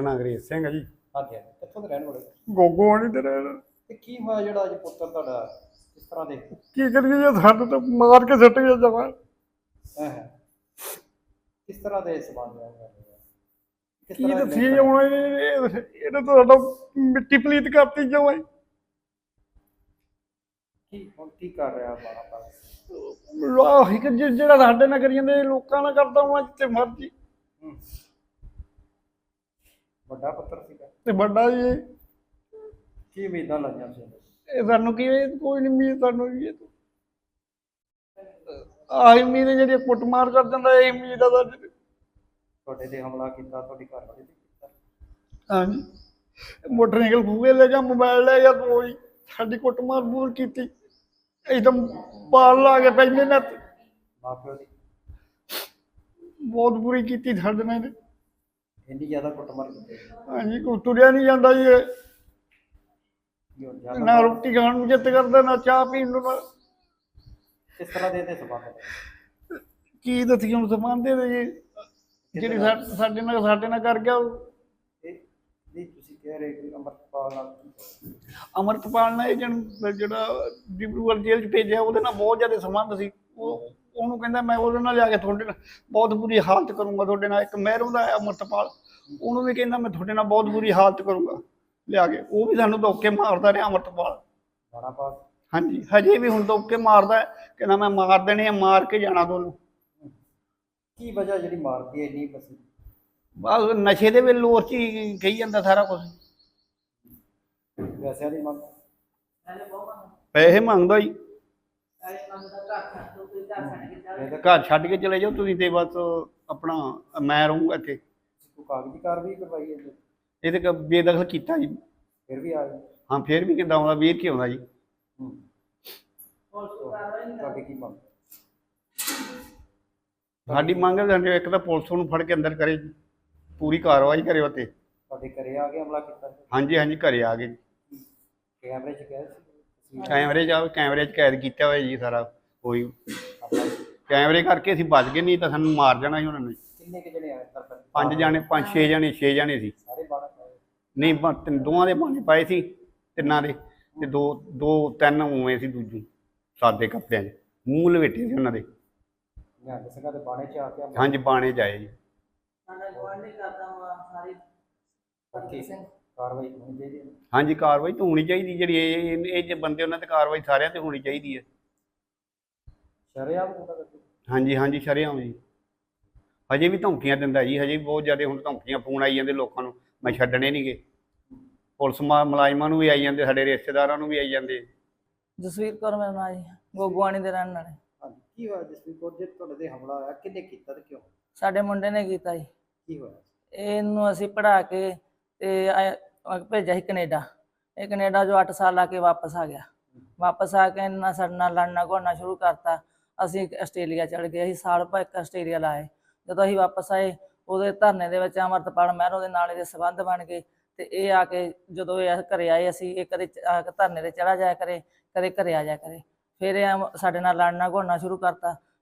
ਨਾਂ ਅੰਗਰੇਜ਼ ਸਿੰਘ ਹੈ ਜੀ। ਹਾਂਜੀ ਹਾਂਜੀ। ਕਿੱਥੋਂ ਦੇ ਰਹਿਣ ਵਾਲੇ? ਗੋਗੋ ਆਣੀ ਤੇ ਰਹਿਣ। ਤੇ ਕੀ ਹੋਇਆ ਜਿਹੜਾ ਅੱਜ ਪੁੱਤਰ ਤੁਹਾਡਾ ਕਿਸ ਤਰ੍ਹਾਂ ਦੇ? ਕੀ ਕਰੀਏ ਜੀ ਤਾਂ ਮਾਰ ਕੇ ਸੁੱਟ ਗਿਆ ਜਮਾ। ਹੈ ਹੈ। ਕਿਸ ਤਰ੍ਹਾਂ ਦੇ ਸਮਾਨ ਹੈ ਕਿਸ ਕੀ ਤਰ੍ਹਾਂ ਦੇ ਦੱਸੀਏ link ਹੁਣ ਇਹ- ਇਹਨੇ ਤਾਂ ਸਾਡਾ ਮਿੱਟੀ ਪਲੀਤ ਕਰਤੀ ਜਮਾ ਕੀ ਹੁਣ ਕੀ ਕਰ ਰਿਹਾ ਬਾਣਾ ਪਾਸ ਆਹੀ ਕਿ ਜਿ- ਜਿਹੜਾ ਸਾਡੇ ਨਾਲ ਕਰੀ ਜਾਂਦੇ ਲੋਕਾਂ ਨਾਲ ਕਰਦਾ ਹਾਂ ਜਿੱਥੇ ਮਰਜ਼ੀ। ਵੱਡਾ ਪੁੱਤਰ ਸੀਗਾ ਤੇ ਵੱਡਾ ਜੀ। ਕੀ ਉਮੀਦਾਂ ਲਾਈਆਂ ਸੀ? ਇਹ ਸਾਨੂੰ ਕੀ ਇਹ ਕੋਈ ਨਹੀਂ ਮੀਤ ਸਾਨੂੰ ਵੀ ਇਹ ਤੋਂ ਆਹੀ ਮੀਤ ਜਿਹੜੀ ਕੁੱਟਮਾਰ ਕਰ ਦਿੰਦਾ ਇਹ ਸਾਡੇ ਤੇ। ਤੁਹਾਡੇ ਤੇ ਹਮਲਾ ਕੀਤਾ ਤੁਹਾਡੀ ਘਰ ਵਾਲੇ ਤੇ ਕੀਤਾ ਹਾਂਜੀ ਮੋਟਰਸਾਈਕਲ ਫੂਗੇ ਲੈ ਗਿਆ ਮੋਬਾਈਲ ਲੈ ਗਿਆ ਦੋ ਹੀ ਸਾਡੀ ਕੁੱਟਮਾਰ ਬੂਰ ਕੀਤੀ ਇੱਕਦਮ ਪਾਲ ਲਾ ਕੇ ਪੈਂਦੇ ਨੇ ਮਾਪਿਓ ਦੀ ਬਹੁਤ ਬੁਰੀ ਕੀਤੀ ਸਾਡੇ ਇਹਨੇ। ਇੰਨੀ ਜ਼ਿਆਦਾ ਕੁੱਟਮਾਰ ਕੀਤੀ ਹਾਂਜੀ ਕੋਈ ਤੁਰਿਆ ਨਹੀਂ ਜਾਂਦਾ ਜੀ ਇਹ। ਕੀ ਨਾ ਰੋਟੀ ਖਾਣ ਨੂੰ ਜਿੱਤ ਕਰਦਾ ਨਾ ਚਾਹ ਪੀਣ ਨੂੰ ਨਾ ਕਿਸ ਤਰ੍ਹਾਂ ਦੇ ਇਹਦੇ ਸਬੰਧ ਨੇ? ਕੀ ਦੱਸੀ ਹੁਣ ਸਮਾਨਦੇ ਦੇ ਜੀ। ਜਿਹੜੀ ਸਾ- ਸਾਡੇ ਨਾਲ ਸਾਡੇ ਨਾਲ ਕਰ ਗਿਆ ਉਹ। ਇਹ ਨਹੀਂ ਤੁਸੀਂ ਕਹਿ ਰਹੇ ਕਿ ਅਮਰਪਾਲ ਨਾਲ ਅਮਰਤਪਾਲ ਨੇ ਏਜੰਟ ਜਿਹੜਾ ਡਿਬਰੂਗੜ੍ਹ ਜੇਲ੍ਹ 'ਚ ਭੇਜਿਆ ਉਹਦੇ ਨਾਲ ਬਹੁਤ ਜ਼ਿਆਦਾ ਸੰਬੰਧ ਸੀ। ਉਹ ਉਹਨੂੰ ਕਹਿੰਦਾ ਮੈਂ ਉਹਦੇ ਨਾਲ ਜਾ ਕੇ ਤੁਹਾਡੇ ਨਾਲ ਬਹੁਤ ਬੁਰੀ ਹਾਲਤ ਕਰੂੰਗਾ ਤੁਹਾਡੇ ਨਾਲ ਇੱਕ ਮਹਿਰੋਂ ਦਾ ਹੈ ਅਮਰਤਪਾਲ। ਉਹਨੂੰ ਵੀ ਕਹਿੰਦਾ ਮੈਂ ਤੁਹਾਡੇ ਨਾਲ ਬਹੁਤ ਬੁਰੀ ਹਾਲਤ ਕਰੂੰਗਾ। ਲਿਆ ਕੇ ਉਹ ਵੀ ਸਾਨੂੰ ਧੋਕੇ ਮਾਰਦਾ ਰਿਹਾ ਅਮਰਤਪਾਲ। ਬਾਣਾ ਪਾਸ। ਹਾਂਜੀ ਹਜੇ ਵੀ ਹੁਣ ਧੋਕੇ ਮਾਰਦਾ ਹੈ, ਕਹਿੰਦਾ ਮੈਂ ਮਾਰ ਦੇਣੇ ਆ ਮਾਰ ਕੇ ਜਾਣਾ ਤੁਹਾਨੂੰ। ਕੀ ਵਜ੍ਹਾ ਜਿਹੜੀ ਮਾਰਦੀ ਹੈ ਇੰਨੀ ਬਸ? ਬਸ ਨਸ਼ੇ ਦੇ ਵਿੱਚ ਲੋਰ ਚ ਹੀ ਕਹੀ ਜਾਂਦਾ ਸਾਰਾ ਕੁਝ ਪੈਸਿਆਂ ਦੀ ਮੰਗ। ਪੈਸੇ ਮੰਗਦਾ ਜੀ ਇਹਦਾ ਘਰ ਛੱਡ ਕੇ ਚਲੇ ਜਾਓ। ਤੁਸੀਂ ਤੇ ਬਸ ਆਪਣਾ ਮੈਂ ਰਹੂੰਗਾ ਇੱਥੇ। ਕੋਈ ਕਾਗਜ਼ੀ ਕਾਰਵਾਈ ਕਰਵਾਈ ਹੈ ਜੀ? ਇਹਦੇ ਕ ਬੇਦਖਲ ਕੀਤਾ ਜੀ। ਫਿਰ ਵੀ ਆ ਗਏ ਹਾਂ ਫੇਰ ਵੀ ਕਿੱਦਾਂ ਆਉਂਦਾ ਵੀਰ ਕੀ ਆਉਂਦਾ ਜੀ। ਹੂੰ। ਤੁਹਾਡੀ ਕੀ ਮੰਗ? ਸਾਡੀ ਮੰਗ ਹੈ ਇੱਕ ਤਾਂ ਪੁਲਿਸ ਨੂੰ ਫੜ ਕੇ ਅੰਦਰ ਕਰੇ ਜੀ। ਪੂਰੀ ਕਾਰਵਾਈ ਕਰੇ ਉਹ ਤੇ ਤੁਹਾਡੇ ਘਰੇ ਆ ਕੇ ਹਮਲਾ ਕੀਤਾ? ਹਾਂਜੀ ਹਾਂਜੀ ਘਰੇ ਆ ਗਏ। ਕੈਮਰੇ 'ਚ ਗਏ ਸੀ? ਕੈਮਰੇ ਜਾ ਕੈਮਰੇ 'ਚ ਕੈਦ ਕੀਤਾ ਹੋਇਆ ਜੀ ਸਾਰਾ ਕੋਈ ਕੈਮਰੇ ਕਰਕੇ ਅਸੀਂ ਬਚ ਗਏ ਨਹੀਂ ਤਾਂ ਸਾਨੂੰ ਮਾਰ ਜਾਣਾ ਸੀ ਉਹਨਾਂ ਨੇ। ਕਿੰਨੇ ਕਿ ਜਣੇ ਆਏ ਸਰਪੰਚ ਪੰਜ ਜਾਣੇ ਪੰਜ ਛੇ ਜਾਣੇ ਛੇ ਜਾਣੇ ਸੀ। ਸਾਰੇ ਨਹੀਂ ਬ- ਤਿੰਨ- ਦੋਵਾਂ ਦੇ ਬਾਣੇ ਪਾਏ ਸੀ ਤਿੰਨਾਂ ਦੇ। ਤੇ ਦੋ ਦੋ ਤਿੰਨ ਉਵੇਂ ਸੀ ਦੂਜੂ ਸਾਦੇ ਕੱਪੜਿਆਂ 'ਚ ਮੂੰਹ ਲਵੇਟੇ ਸੀ ਉਹਨਾਂ ਦੇ। ਨਿਹੰਗ ਸਿੰਘਾਂ ਦੇ ਬਾਣੇ 'ਚ ਆ ਕੇ ਹਾਂਜੀ ਬਾਣੇ ਜਾਏ ਜੀ। ਸਾਡਾ ਗਵਾਂਢੀ ਕਰਦਾ ਵਾ ਸਾਰੀ ਕੀਤੀ ਕਾਰਵਾਈ ਹੋਣੀ ਚਾਹੀਦੀ ਹੈ। ਹਾਂਜੀ ਕਾਰਵਾਈ ਤਾਂ ਹੋਣੀ ਚਾਹੀਦੀ ਜਿਹੜੀ ਇਹ ਇਹ- ਇਹ ਜੇ ਬੰਦੇ ਉਹਨਾਂ ਤੇ ਕਾਰਵਾਈ ਸਾਰਿਆਂ ਤੇ ਹੋਣੀ ਚਾਹੀਦੀ ਹੈ। ਸ਼ਰਿਆਮ ਹੁੰਦਾ ਕਰਦੇ ਹਾਂਜੀ ਹਾਂਜੀ ਸ਼ਰੇਆਮ ਜੀ ਹਜੇ ਵੀ ਧਮਕੀਆਂ ਦਿੰਦਾ ਜੀ ਹਜੇ ਵੀ ਬਹੁਤ ਜ਼ਿਆਦਾ ਹੁਣ ਧਮਕੀਆਂ ਫੋਨ ਆਈ ਜਾਂਦੇ ਲੋਕਾਂ ਨੂੰ ਮੈਂ ਛੱਡਣੇ ਨਹੀਂਗੇ ਪੁਲਿਸ ਮਾ- ਮੁਲਾਜ਼ਮਾਂ ਨੂੰ ਵੀ ਆਈ ਜਾਂਦੇ ਸਾਡੇ ਰਿਸ਼ਤੇਦਾਰਾਂ ਨੂੰ ਵੀ ਆਈ ਜਾਂਦੇ। ਜਸਵੀਰ ਕੌਰ ਮੇਰਾ ਨਾਂ ਜੀ ਗੋਗਵਾਣੀ ਦੇ ਰਹਿਣ ਵਾਲੇ। ਹਾਂਜੀ ਕੀ ਹੋਇਆ ਜਸਵੀਰ ਕੌਰ? ਜੇ ਤੁਹਾਡੇ ਤੇ ਹਮਲਾ ਹੋਇਆ ਕਿੰਨੇ ਕੀਤਾ ਤੇ ਕਿਉਂ? ਸਾਡੇ ਮੁੰਡੇ ਨੇ ਕੀਤਾ ਜੀ। ਕੀ ਹੋਇਆ? ਇਹਨੂੰ ਅਸੀਂ ਪੜਾ ਕੇ ਤੇ ਅਹ ਭੇਜਿਆ ਸੀ ਕੈਨੇਡਾ। ਇਹ ਕੈਨੇਡਾ ਜੋ 8 ਸਾਲ ਲਾ ਕੇ ਵਾਪਸ ਆ ਗਿਆ। ਵਾਪਸ ਆ ਕੇ ਇਹਨਾਂ ਸਾਡੇ ਨਾਲ ਲੜਨਾ ਘੋੜਨਾ ਸ਼ੁਰੂ ਕਰਤਾ। ਅਸੀਂ ਆਸਟ੍ਰੇਲੀਆ ਚੜ ਗਏ। ਅਸੀਂ ਸਾਲ ਭਰ ਇੱਕ ਆਸਟ੍ਰੇਲੀਆ ਲਾਏ। ਜਦੋਂ ਅਸੀਂ ਵਾਪਸ ਆਏ, ਉਹਦੇ ਧਰਨੇ ਦੇ ਵਿੱਚ ਅਮਰਤਪਾਲ ਮਹਿਰੋ ਦੇ ਨਾਲ ਇਹਦੇ ਸਬੰਧ ਬਣ ਗਏ। ਤੇ ਇਹ ਆ ਕੇ ਜਦੋਂ ਇਹ ਘਰੇ ਆਏ, ਅਸੀਂ ਇਹ ਕਦੇ ਆ ਕੇ ਧਰਨੇ ਤੇ ਚੜਾ ਜਾਇਆ ਕਰੇ, ਕਦੇ ਘਰੇ ਆ ਜਾਇਆ ਕਰੇ। ਫਿਰ ਇਹ ਸਾਡੇ ਨਾਲ ਲੜਨਾ ਘੋੜਨਾ ਸ਼ੁਰੂ ਕਰਤਾ।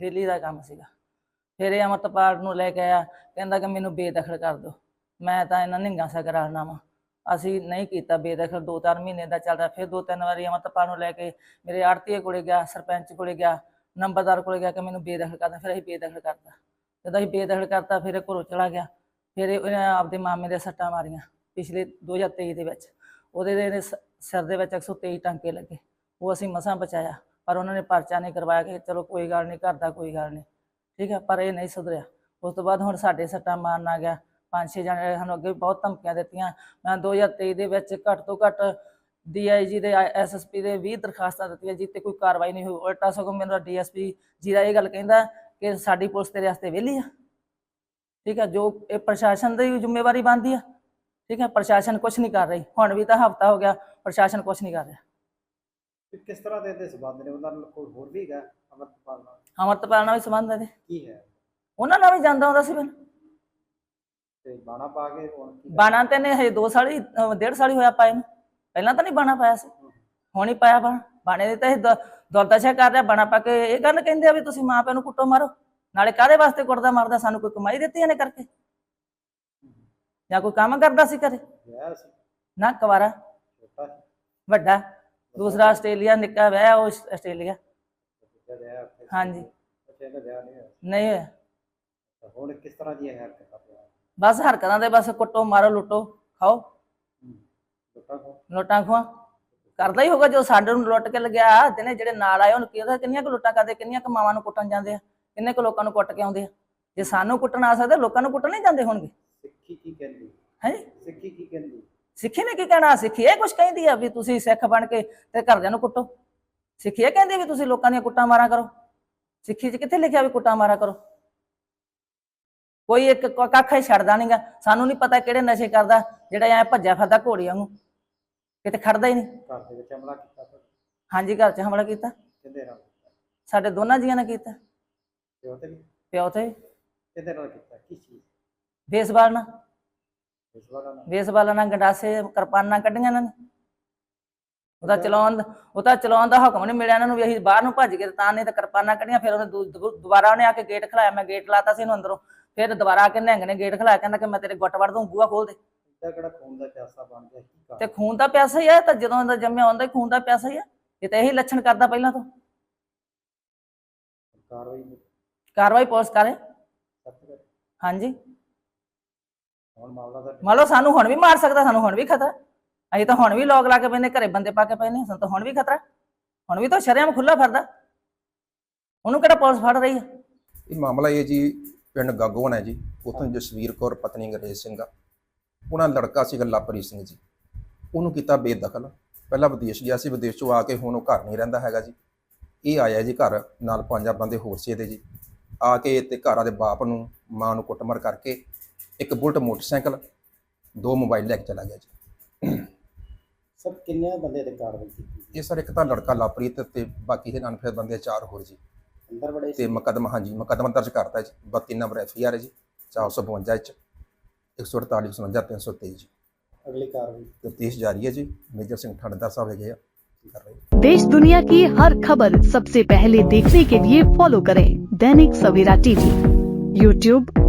ਡੇਲੀ ਦਾ ਕੰਮ ਸੀਗਾ। ਫਿਰ ਇਹ ਅਮਰਤਪਾਲ ਨੂੰ ਲੈ ਕੇ ਆਇਆ, ਕਹਿੰਦਾ ਕਿ ਮੈਨੂੰ ਬੇਦਖਲ ਕਰ ਦਿਓ। ਮੈਂ ਤਾਂ ਇਹਨਾਂ ਨਿੰਗਾ ਸਾ ਕਰਾਉਣਾ ਵਾ। ਅਸੀਂ ਨਹੀਂ ਕੀਤਾ ਬੇਦਖਲ ਦੋ ਚਾਰ ਮਹੀਨੇ ਦਾ ਚੱਲਦਾ। ਫਿਰ ਦੋ ਤਿੰਨ ਵਾਰੀ ਅਮਰਤਪਾਲ ਨੂੰ ਲੈ ਕੇ ਮੇਰੇ ਆੜਤੀਏ ਕੋਲੇ ਗਿਆ, ਸਰਪੰਚ ਕੋਲੇ ਗਿਆ, ਨੰਬਰਦਾਰ ਕੋਲੇ ਗਿਆ ਕਿ ਮੈਨੂੰ ਬੇਦਖਲ ਕਰਦਾ ਫਿਰ ਅਸੀਂ ਬੇਦਖਲ ਕਰਤਾ। ਜਦੋਂ ਅਸੀਂ ਬੇਦਖਲ ਕਰਤਾ, ਫਿਰ ਇਹ ਘਰੋਂ ਚਲਾ ਗਿਆ। ਫਿਰ ਇਹ- ਆਪਦੇ ਮਾਮੇ ਦੇ ਸੱਟਾਂ ਮਾਰੀਆਂ ਪਿਛਲੇ 2023 ਦੇ ਵਿੱਚ। ਉਹਦੇ ਦੇ ਇਹਦੇ ਸ- ਸਿਰ ਦੇ ਵਿੱਚ 123 ਟਾਂਕੇ ਲੱਗੇ। ਉਹ ਅਸੀਂ ਮਸਾਂ ਬਚਾਇਆ। ਪਰ ਉਹਨਾਂ ਨੇ ਪਰਚਾ ਨਹੀਂ ਕਰਵਾਇਆ ਕਿ ਚਲੋ ਕੋਈ ਗੱਲ ਨਹੀਂ ਕਰਦਾ ਕੋਈ ਗੱਲ ਨਹੀਂ। ਠੀਕ ਹੈ, ਪਰ ਇਹ ਨਹੀਂ ਸੁਧਰਿਆ। ਉਸ ਤੋਂ ਬਾਅਦ ਹੁਣ ਸਾਡੇ ਸੱਟਾਂ ਮਾਰਨ ਆ ਗਿਆ। ਪੰਜ ਛੇ ਜਣੇ ਸਾਨੂੰ ਅੱਗੇ ਬਹੁਤ ਧਮਕੀਆਂ ਦਿੱਤੀਆਂ। ਮੈਂ 2023 ਦੇ ਵਿੱਚ ਘੱਟ ਤੋਂ ਘੱਟ ਡੀਆਈਜੀ ਦੇ ਐਸਐਸਪੀ ਦੇ 20 ਦਰਖਾਸਤਾਂ ਦਿੱਤੀਆਂ ਜਿੱਤੇ ਕੋਈ ਕਾਰਵਾਈ ਨਹੀਂ ਹੋਈ। ਉਲਟਾ ਸਗੋਂ ਮੇਰਾ ਡੀਐਸਪੀ ਜੀਰਾ ਇਹ ਗੱਲ ਕਹਿੰਦਾ ਕਿ ਸਾਡੀ ਪੁਲਿਸ ਤੇਰੇ ਵਾਸਤੇ ਵਿਹਲੀ ਆ। ਠੀਕ ਹੈ, ਜੋ ਇਹ ਪ੍ਰਸ਼ਾਸਨ ਦੀ ਜ਼ਿੰਮੇਵਾਰੀ ਬਣਦੀ ਆ। ਠੀਕ ਹੈ, ਪ੍ਰਸ਼ਾਸਨ ਕੁਝ ਨਹੀਂ ਕਰ ਰਹੀ। ਹੁਣ ਵੀ ਤਾਂ ਹਫਤਾ ਹੋ ਗਿਆ, ਪ੍ਰਸ਼ਾਸਨ ਕੁਝ ਨਹੀਂ ਕਰ ਰਿਹਾ। ਤੇ ਕਿਸ ਤਰ੍ਹਾਂ ਦੇ ਇਹਦੇ ਸਬੰਧ ਨੇ? ਉਹਨਾਂ ਨਾਲ ਕੋਈ ਹੋਰ ਵੀ ਹੈਗਾ ਅਮਰਪਾਲ ਨਾਲ? ਅਮਰਤਪਾਲ ਨਾਲ ਵੀ ਸੰਬੰਧ ਹੈ ਇਹਦੇ। ਕੀ ਹੈ? ਉਹਨਾਂ ਨਾਲ ਵੀ ਜਾਂਦਾ ਹੁੰਦਾ ਸੀ ਪਹਿਲਾਂ। ਤੇ ਬਾਣਾ ਪਾ ਕੇ ਹੁਣ ਕੀ ਬਾਣਾ ਤੇ ਨੇ ਹਜੇ 2 ਸਾਲ ਹੀ ਅਹ ਡੇਢ ਸਾਲ ਹੀ ਹੋਇਆ ਨੂੰ। ਪਹਿਲਾਂ ਤਾਂ ਨਹੀਂ ਬਾਣਾ ਪਾਇਆ ਸੀ। ਹੁਣ ਹੀ ਪਾਇਆ ਬਾਣਾ। ਬਾਣੇ ਦੇ ਤਾਂ ਇਹ ਦ- ਦੁਰਦਸ਼ਾ ਕਰ ਰਿਹਾ ਬਾਣਾ ਪਾ ਕੇ ਇਹ ਗੱਲ ਕਹਿੰਦੇ ਆ ਵੀ ਤੁਸੀਂ ਮਾਂ ਪਿਓ ਨੂੰ ਕੁੱਟੋ ਮਾਰੋ। ਨਾਲੇ ਕਾਹਦੇ ਵਾਸਤੇ ਕੁੱਟਦਾ ਮਾਰਦਾ? ਸਾਨੂੰ ਕੋਈ ਕਮਾਈ ਦਿੱਤੀ ਇਹਨੇ ਕਰਕੇ। ਜਾਂ ਕੋਈ ਕੰਮ ਕਰਦਾ ਸੀ ਘਰੇ? ਵਿਆਹ ਸੀ। ਨਾ ਕੁਵਾਰਾ। ਛੋਟਾ ਸੀ। ਵੱਡਾ। ਦੂਸਰਾ ਆਸਟ੍ਰੇਲੀਆ ਨਿੱਕਾ ਵਿਆਹ ਉਹ ਆਸ- ਆਸਟ੍ਰੇਲੀਆ। ਹਾਂਜੀ। ਨਹੀਂ ਹੋਇਆ। ਹੁਣ ਕਿਸ ਤਰ੍ਹਾਂ ਦੀ ਹੈ ਹਰਕਤਾਂ ਪਿਆ ਬਸ ਹਰਕਤਾਂ ਦੇ ਬਸ ਕੁੱਟੋ ਮਾਰੋ ਲੁੱਟੋ ਖਾਓ। ਲੋਕਾਂ ਲੁੱਟਾਂ ਖਵਾ ਕਰਦਾ ਹੀ ਹੋਗਾ ਜੋ ਸਾਡੇ ਨੂੰ ਲੁੱਟ ਕੇ ਲਗਿਆ ਜਿਹਨੇ ਜਿਹੜੇ ਨਾਲ ਆਏ ਉਹਨੂੰ ਕਿਹਾ ਕਿੰਨੀਆਂ ਕੁ ਲੁੱਟਾਂ ਕਰਦੇ ਕਿੰਨੀਆਂ ਕੁ ਮਾਵਾਂ ਨੂੰ ਕੁੱਟਣ ਜਾਂਦੇ ਆ? ਕਿੰਨੇ ਕੁ ਲੋਕਾਂ ਨੂੰ ਕੁੱਟ ਕੇ ਆਉਂਦੇ ਆ? ਜੇ ਸਾਨੂੰ ਕੁੱਟਣ ਆ ਸਕਦੇ ਲੋਕਾਂ ਨੂੰ ਕੁੱਟਣ ਨਹੀਂ ਜਾਂਦੇ ਹੋਣਗੇ। ਸਿੱਖੀ ਕੀ ਕਹਿੰਦੀ? ਹੈ? ਸਿੱਖੀ ਕੀ ਕਹਿੰਦੀ? ਸਿੱਖੀ ਨੇ ਕੀ ਕਹਿਣਾ? ਸਿੱਖੀ ਇਹ ਕੁਝ ਕਹਿੰਦੀ ਆ ਵੀ ਤੁਸੀਂ ਸਿੱਖ ਬਣ ਕੇ ਤੇ ਘਰਦਿਆਂ ਨੂੰ ਕੁੱਟੋ। ਸਿੱਖੀ ਇਹ ਕਹਿੰਦੀ ਵੀ ਤੁਸੀਂ ਲੋਕਾਂ ਦੀਆਂ ਕੁੱਟਾਂ ਮਾਰਾਂ ਕਰੋ। ਸਿੱਖੀ 'ਚ ਕਿੱਥੇ ਲਿਖਿਆ ਵੀ ਕੁੱਟਾਂ ਮਾਰਾਂ ਕਰੋ? ਕੋਈ ਇੱਕ ਕੱਖ ਹੀ ਛੱਡਦਾ ਨਹੀਂਗਾ ਸਾਨੂੰ ਨਹੀਂ ਪਤਾ ਕਿਹੜੇ ਨਸ਼ੇ ਕਰਦਾ ਜਿਹੜਾ ਐ ਭੱਜਿਆ ਫਿਰਦਾ ਘੋੜੀ ਵਾਂਗੂ। ਕਿਤੇ ਖੜਦਾ ਹੀ ਨਹੀਂ ਘਰ ਦੇ ਵਿੱਚ ਹਮਲਾ ਕੀਤਾ ਹਾਂਜੀ ਘਰ 'ਚ ਹਮਲਾ ਕੀਤਾ। ਕਿਹਦੇ ਨਾਲ? ਸਾਡੇ ਦੋਨਾਂ ਜੀਆਂ ਨੇ ਕੀਤਾ। ਪਿਓ ਤੇ ਵੀ? ਪਿਓ ਤੇ ਕਿਹਦੇ ਨਾਲ ਕੀਤਾ? ਕੀ ਚੀਜ਼? ਬੇਸਬਾਲ ਨਾਲ। ਬੇਸਬਾਲਾਂ ਨਾਲ ਗੰਡਾਸੇ ਕਿਰਪਾਨਾਂ ਕੱਢੀਆਂ ਇਹਨਾਂ ਨੇ। ਉਹਦਾ ਚਲਾਉਣ ਉਹ ਤਾਂ ਚਲਾਉਣ ਦਾ ਹੁਕਮ ਨਹੀਂ ਮਿਲਿਆ ਇਹਨਾਂ ਨੂੰ ਵੀ ਅਸੀਂ ਬਾਹਰ ਨੂੰ ਭੱਜ ਗਏ ਤਾਂ ਨਹੀਂ ਤਾਂ ਕਿਰਪਾਨਾਂ ਕੱਢੀਆਂ ਫਿਰ ਉਹਨੇ ਦੁਬਾਰਾ ਉਹਨੇ ਆ ਕੇ ਗੇਟ ਖਲਾਇਆ। ਮੈਂ ਗੇਟ ਲਾਤਾ ਸੀ ਇਹਨੂੰ ਅੰਦਰੋਂ। ਫਿਰ ਦੁਬਾਰਾ ਆ ਕੇ ਨਿਹੰਗ ਨੇ ਗੇਟ ਖਲਾਇਆ ਕਹਿੰਦਾ ਕਿ ਮੈਂ ਤੇਰੇ ਗੁੱਟ ਵੜ ਦੂੰ ਬੂਹਾ ਖੋਲ ਦੇ। ਕਿਹੜਾ ਖੂਨ ਦਾ ਪਿਆਸਾ ਬਣ ਗਿਆ ਕੀ ਤੇ ਖੂਨ ਦਾ ਪਿਆਸਾ ਹੀ ਆ ਤਾਂ ਜਦੋਂ ਦਾ ਜੰਮਿਆ ਹੁੰਦਾ ਖੂਨ ਦਾ ਪਿਆਸਾ ਹੀ ਆ। ਇਹ ਤਾਂ ਇਹੀ ਲੱਛਣ ਕਰਦਾ ਪਹਿਲਾਂ ਤੋਂ। ਕਾਰਵਾਈ ਕਾਰਵਾਈ ਪੁਲਿਸ ਕਰ। ਹਾਂਜੀ। ਹੁਣ ਮਾਮਲਾ ਮੰਨ ਲਓ ਸਾਨੂੰ ਹੁਣ ਵੀ ਮਾਰ ਸਕਦਾ ਸਾਨੂੰ ਹੁਣ ਵੀ ਖਤਰਾ। ਅਸੀਂ ਤਾਂ ਹੁਣ ਵੀ ਲੋਕ ਲਾ ਕੇ ਪੈਨੇ ਘਰੇ ਬੰਦੇ ਪਾ ਕੇ ਪੈਨੇ ਸਾਨੂੰ ਤਾਂ ਹੁਣ ਵੀ ਖਤਰਾ। ਹੁਣ ਵੀ ਤਾਂ ਸ਼ਰੇਆਮ ਖੁੱਲਾ ਫਿਰਦਾ। ਉਹਨੂੰ ਕਿਹੜਾ ਪੁਲਿਸ ਫੜ ਰਹੀ ਹੈ? ਇਹ ਮਾਮਲਾ ਇਹ ਜੀ ਪਿੰਡ ਗਾਗੋਵਨ ਹੈ ਜੀ ਉੱਥੋਂ ਜਸਵੀਰ ਕੌਰ ਪਤਨੀ ਅੰਗਰੇਜ਼ ਸਿੰਘ ਆ। ਉਹਨਾਂ ਦਾ ਲੜਕਾ ਸੀਗਾ ਲਾਪਰੀ ਸਿੰਘ ਜੀ। ਉਹਨੂੰ ਕੀਤਾ ਬੇਦਖਲ। ਪਹਿਲਾਂ ਵਿਦੇਸ਼ ਗਿਆ ਸੀ ਵਿਦੇਸ਼ ਚੋਂ ਆ ਕੇ ਹੁਣ ਉਹ ਘਰ ਨਹੀਂ ਰਹਿੰਦਾ ਹੈਗਾ ਜੀ। ਇਹ ਆਇਆ ਜੀ ਘਰ ਨਾਲ ਪੰਜ ਬੰਦੇ ਹੋਰ ਸੀ ਇਹਦੇ ਜੀ। ਆ ਕੇ ਤੇ ਘਰਾਂ ਦੇ ਬਾਪ ਨੂੰ ਮਾਂ ਨੂੰ ਕੁੱਟਮਾਰ ਕਰਕੇ ਇੱਕ ਬੁਲਟ ਮੋਟਰਸਾਈਕਲ ਦੋ ਮੋਬਾਈਲ ਲੈ ਕੇ ਚਲਾ ਗਿਆ ਜੀ ਸਭ ਕਿੰਨੇ ਬੰਦੇ ਤੇ ਕਾਰਵਾਈ ਕੀਤੀ ਇਹ ਸਰ ਇੱਕ ਤਾਂ ਲੜਕਾ ਲਾਪਰੀਤ ਤੇ ਬਾਕੀ ਦੇ ਅਨਫੇਰ ਬੰਦੇ ਚਾਰ ਹੋਰ ਜੀ ਅੰਦਰ ਬੜੇ ਤੇ ਮੁਕੱਦਮਾ ਹਾਂਜੀ ਮੁਕੱਦਮਾ ਦਰਜ ਕਰਤਾ ਜੀ 32 ਨੰਬਰ ਐਫ ਆਈ ਆਰ ਹੈ ਜੀ 452 ਚ 148 57 323 ਜੀ ਅਗਲੀ ਕਾਰਵਾਈ ਤਫਤੀਸ਼ ਜਾਰੀ ਹੈ ਜੀ ਮੇਜਰ ਸਿੰਘ ਥਾਣੇਦਾਰ ਸਾਹਿਬ ਹੈਗੇ ਆ ਕਰ ਰਹੇ देश दुनिया की हर खबर सबसे पहले देखने के लिए फॉलो करें दैनिक सवेरा टीवी यूट्यूब